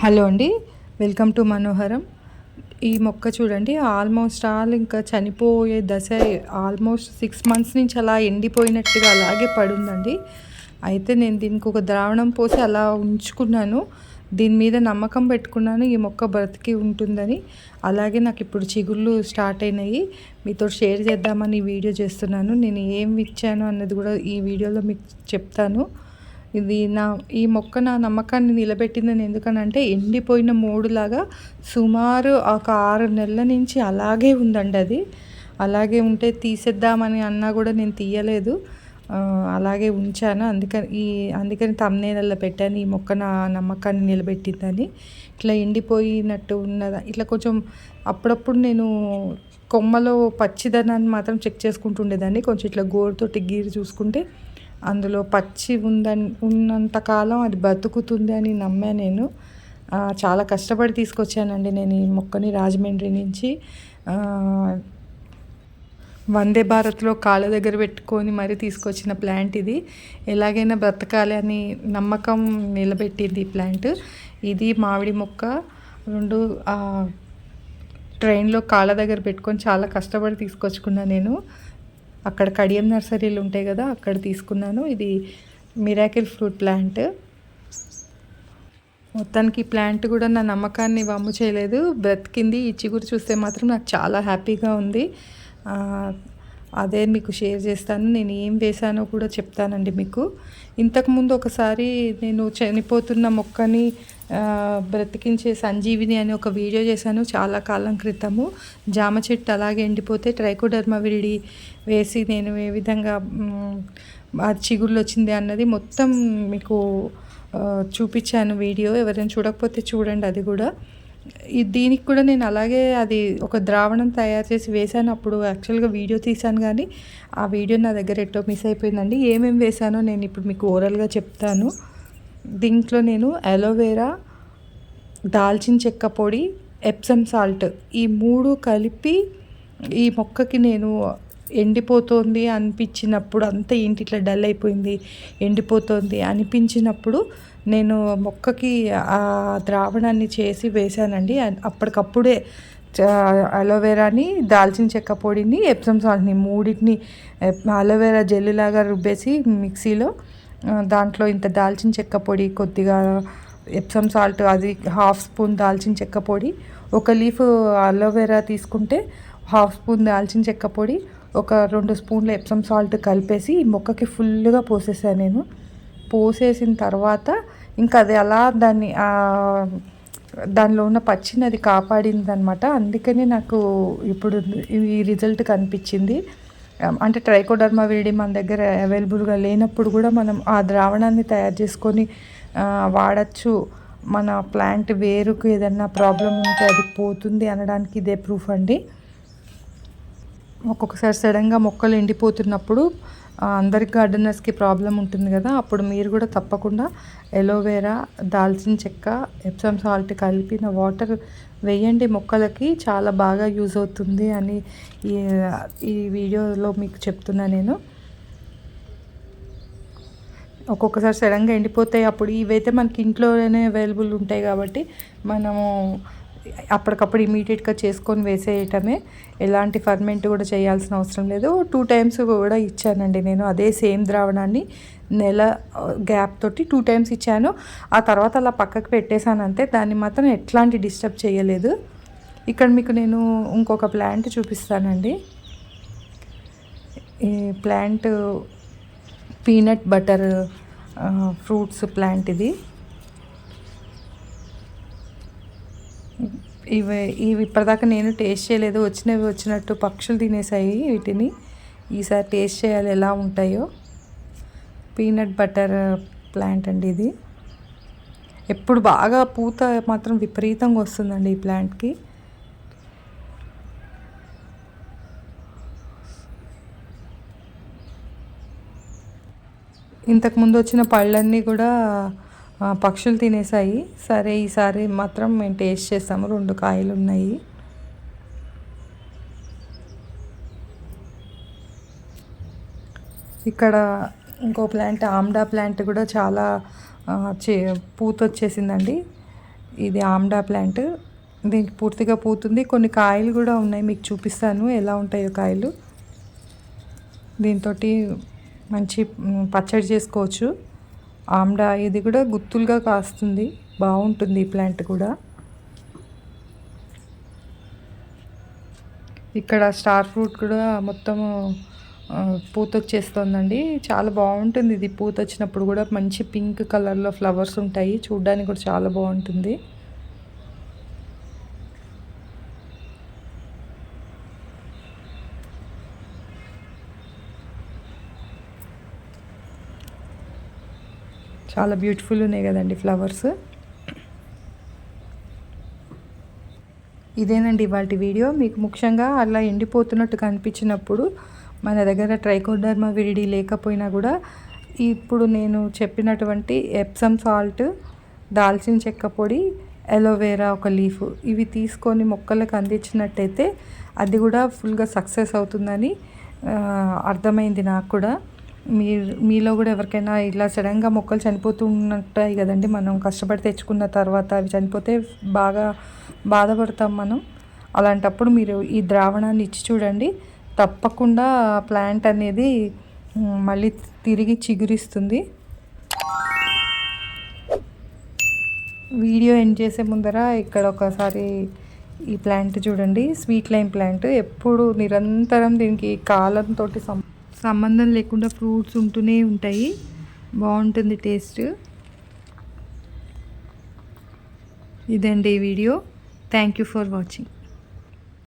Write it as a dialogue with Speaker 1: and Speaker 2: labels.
Speaker 1: Hello అండి welcome to మనోహరం. ఈ మొక్క చూడండి ఆల్మోస్ట్ ఆల్ ఇంకా చనిపోయే దశ ఆల్మోస్ట్ సిక్స్ మంత్స్ నుంచి అలా ఎండిపోయినట్టుగా అలాగే పడుందండి. అయితే నేను దీనికి ఒక ద్రావణం పోసి అలా ఉంచుకున్నాను. దీని మీద నమ్మకం పెట్టుకున్నాను ఈ మొక్క బ్రతికి ఉంటుందని. అలాగే నాకు ఇప్పుడు చిగుళ్ళు స్టార్ట్ అయినాయి. మీతో షేర్ చేద్దామని వీడియో చేస్తున్నాను. నేను ఏం ఇచ్చాను అన్నది కూడా ఈ వీడియోలో మీకు చెప్తాను. ఇది నా ఈ మొక్క నా నమ్మకాన్ని నిలబెట్టిందని ఎందుకనంటే ఎండిపోయిన మూడులాగా సుమారు ఒక ఆరు నెలల నుంచి అలాగే ఉందండి అది. అలాగే ఉంటే తీసేద్దామని అన్నా కూడా నేను తీయలేదు. అలాగే ఉంచాను. అందుకని ఈ అందుకని తమ్నేలలో పెట్టాను ఈ మొక్క నా నమ్మకాన్ని నిలబెట్టిందని ఇట్లా ఎండిపోయినట్టు ఉన్నదా ఇట్లా కొంచెం అప్పుడప్పుడు నేను కొమ్మలో పచ్చిదనాన్ని మాత్రం చెక్ చేసుకుంటుండేదాన్ని. కొంచెం ఇట్లా గోరుతోటి గీరు చూసుకుంటే అందులో పచ్చి ఉందని ఉన్నంతకాలం అది బతుకుతుంది అని నమ్మా నేను. చాలా కష్టపడి తీసుకొచ్చానండి నేను ఈ మొక్కని రాజమండ్రి నుంచి. వందే భారత్లో కాళ్ళ దగ్గర పెట్టుకొని మరీ తీసుకొచ్చిన ప్లాంట్ ఇది. ఎలాగైనా బ్రతకాలి అని నమ్మకం నిలబెట్టింది ఈ ప్లాంట్. ఇది మామిడి మొక్క. రెండు ట్రైన్లో కాళ్ళ దగ్గర పెట్టుకొని చాలా కష్టపడి తీసుకొచ్చుకున్నాను నేను. అక్కడ కడియం నర్సరీలు ఉంటాయి కదా అక్కడ తీసుకున్నాను. ఇది మిరాకిల్ ఫ్రూట్ ప్లాంట్. మొత్తానికి ఈ ప్లాంట్ కూడా నా నమ్మకాన్ని వమ్ము చేయలేదు. బ్రతికింది ఈ చిగురు చూస్తే మాత్రం నాకు చాలా హ్యాపీగా ఉంది. అదే మీకు షేర్ చేస్తాను నేను ఏం వేసానో కూడా చెప్తానండి మీకు. ఇంతకుముందు ఒకసారి నేను చనిపోతున్న మొక్కని బ్రతికించే సంజీవిని అని ఒక వీడియో చేశాను చాలా కాలం క్రితము. జామ చెట్టు అలాగే ఎండిపోతే ట్రైకోడర్మా విడి వేసి నేను ఏ విధంగా ఆ చిగుళ్ళు వచ్చింది అన్నది మొత్తం మీకు చూపించాను వీడియో. ఎవరైనా చూడకపోతే చూడండి అది కూడా. దీనికి కూడా నేను అలాగే అది ఒక ద్రావణం తయారు చేసి వేశాను. అప్పుడు యాక్చువల్గా వీడియో తీశాను కానీ ఆ వీడియో నా దగ్గర ఎట్టో మిస్ అయిపోయిందండి. ఏమేమి వేశానో నేను ఇప్పుడు మీకు ఓరల్గా చెప్తాను. దీంట్లో నేను అలోవేరా దాల్చిన చెక్క పొడి ఎప్సమ్ సాల్ట్ ఈ మూడు కలిపి ఈ మొక్కకి నేను ఎండిపోతుంది అనిపించినప్పుడు అంతా ఏంటి ఇట్లా డల్ అయిపోయింది ఎండిపోతుంది అనిపించినప్పుడు నేను మొక్కకి ఆ ద్రావణాన్ని చేసి వేశానండి. అప్పటికప్పుడే అలోవెరాని దాల్చిన చెక్క పొడిని ఎప్సమ్ సాల్ట్ని మూడింటిని అలోవెరా జెల్లులాగా రుబ్బేసి మిక్సీలో దాంట్లో ఇంత దాల్చిన చెక్క పొడి కొద్దిగా ఎప్సమ్ సాల్ట్ అది హాఫ్ స్పూన్ దాల్చిన చెక్క పొడి ఒక లీఫ్ అలోవెరా తీసుకుంటే హాఫ్ స్పూన్ దాల్చిన చెక్క పొడి ఒక రెండు స్పూన్ల ఎప్సమ్ సాల్ట్ కలిపేసి ఈ మొక్కకి ఫుల్గా పోసేసాను నేను. పోసేసిన తర్వాత ఇంకా అది అలా దాన్ని దానిలో ఉన్న పచ్చిని అది కాపాడింది అనమాట అందుకని నాకు ఇప్పుడు ఈ రిజల్ట్ కనిపించింది. అంటే ట్రైకోడర్మా వేడి మన దగ్గర అవైలబుల్గా లేనప్పుడు కూడా మనం ఆ ద్రావణాన్ని తయారు చేసుకొని వాడచ్చు. మన ప్లాంట్ వేరుకు ఏదన్నా ప్రాబ్లం ఉంటే అది పోతుంది అనడానికి ఇదే ప్రూఫ్ అండి. ఒక్కొక్కసారి సడన్గా మొక్కలు ఎండిపోతున్నప్పుడు అందరి గార్డెనర్స్కి ప్రాబ్లం ఉంటుంది కదా. అప్పుడు మీరు కూడా తప్పకుండా ఎలోవేరా దాల్చిన చెక్క ఎప్సమ్ సాల్ట్ కలిపిన వాటర్ వేయండి. మొక్కలకి చాలా బాగా యూజ్ అవుతుంది అని ఈ ఈ వీడియోలో మీకు చెప్తున్నా నేను. ఒక్కొక్కసారి సడన్గా ఎండిపోతాయి. అప్పుడు ఇవైతే మనకి ఇంట్లోనే అవైలబుల్ ఉంటాయి కాబట్టి మనము అప్పటికప్పుడు ఇమీడియట్గా చేసుకొని వేసేయటమే. ఎలాంటి ఫర్మెంట్ కూడా చేయాల్సిన అవసరం లేదు. టూ టైమ్స్ కూడా ఇచ్చానండి నేను అదే సేమ్ ద్రావణాన్ని. నెల గ్యాప్ తోటి టూ టైమ్స్ ఇచ్చాను. ఆ తర్వాత అలా పక్కకు పెట్టేశాను అంతే. దాన్ని మాత్రం ఎట్లాంటి డిస్టర్బ్ చేయలేదు. ఇక్కడ మీకు నేను ఇంకొక ప్లాంట్ చూపిస్తానండి. ఈ plant peanut butter fruits plant ఇది. ఇవి ఇవి ఇప్పటిదాకా నేను టేస్ట్ చేయలేదు. వచ్చినవి వచ్చినట్టు పక్షులు తినేసాయి వీటిని. ఈసారి టేస్ట్ చేయాలి ఎలా ఉంటాయో. పీనట్ బటర్ ప్లాంట్ అండి ఇది. ఎప్పుడు బాగా పూత మాత్రం విపరీతంగా వస్తుందండి ఈ ప్లాంట్కి ఇంతకుముందు వచ్చిన పళ్ళన్నీ కూడా పక్షులు తినేసాయి సరే ఈసారి మాత్రం మేము టేస్ట్ చేస్తాము. రెండు కాయలు ఉన్నాయి. ఇక్కడ ఇంకో ప్లాంట్ ఆమ్డా ప్లాంట్ కూడా చాలా చే పూత వచ్చేసిందండి. ఇది ఆమ్డా ప్లాంట్. దీనికి పూర్తిగా పూతుంది. కొన్ని కాయలు కూడా ఉన్నాయి. మీకు చూపిస్తాను ఎలా ఉంటాయో కాయలు. దీంతో మంచి పచ్చడి చేసుకోవచ్చు. ఆమ్డా ఇది కూడా గుత్తులుగా కాస్తుంది. బాగుంటుంది ఈ ప్లాంట్ కూడా. ఇక్కడ స్టార్ ఫ్రూట్ కూడా మొత్తం పూత వచ్చేస్తుందండి చాలా బాగుంటుంది. ఇది పూత వచ్చినప్పుడు కూడా మంచి పింక్ కలర్లో ఫ్లవర్స్ ఉంటాయి. చూడడానికి కూడా చాలా బాగుంటుంది. చాలా బ్యూటిఫుల్ ఉన్నాయి కదండి ఫ్లవర్స్ ఇదేనండి ఇవాళ వీడియో. మీకు ముఖ్యంగా అలా ఎండిపోతున్నట్టు కనిపించినప్పుడు మన దగ్గర ట్రైకోడర్మా విరిడి లేకపోయినా కూడా ఇప్పుడు నేను చెప్పినటువంటి ఎప్సమ్ సాల్ట్ దాల్చిన చెక్క పొడి ఎలోవేరా ఒక లీఫ్ ఇవి తీసుకొని మొక్కలకు అందించినట్టయితే అది కూడా ఫుల్గా సక్సెస్ అవుతుందని అర్థమైంది నాకు కూడా. మీరు మీలో కూడా ఎవరికైనా ఇలా సడన్గా మొక్కలు చనిపోతున్నట్టాయి కదండి. మనం కష్టపడి తెచ్చుకున్న తర్వాత అవి చనిపోతే బాగా బాధపడతాం మనం. అలాంటప్పుడు మీరు ఈ ద్రావణాన్ని ఇచ్చి చూడండి. తప్పకుండా ప్లాంట్ అనేది మళ్ళీ తిరిగి చిగురిస్తుంది. వీడియో ఎండ్ చేసే ముందర ఇక్కడ ఒకసారి ఈ ప్లాంట్ చూడండి. స్వీట్ లైన్ ప్లాంట్ ఎప్పుడు నిరంతరం దీనికి కాలంతో సం సంబంధం లేకుండా ఫ్రూట్స్ ఉంటూనే ఉంటాయి. బాగుంటుంది టేస్ట్. ఇదండి ఈ video. Thank you for watching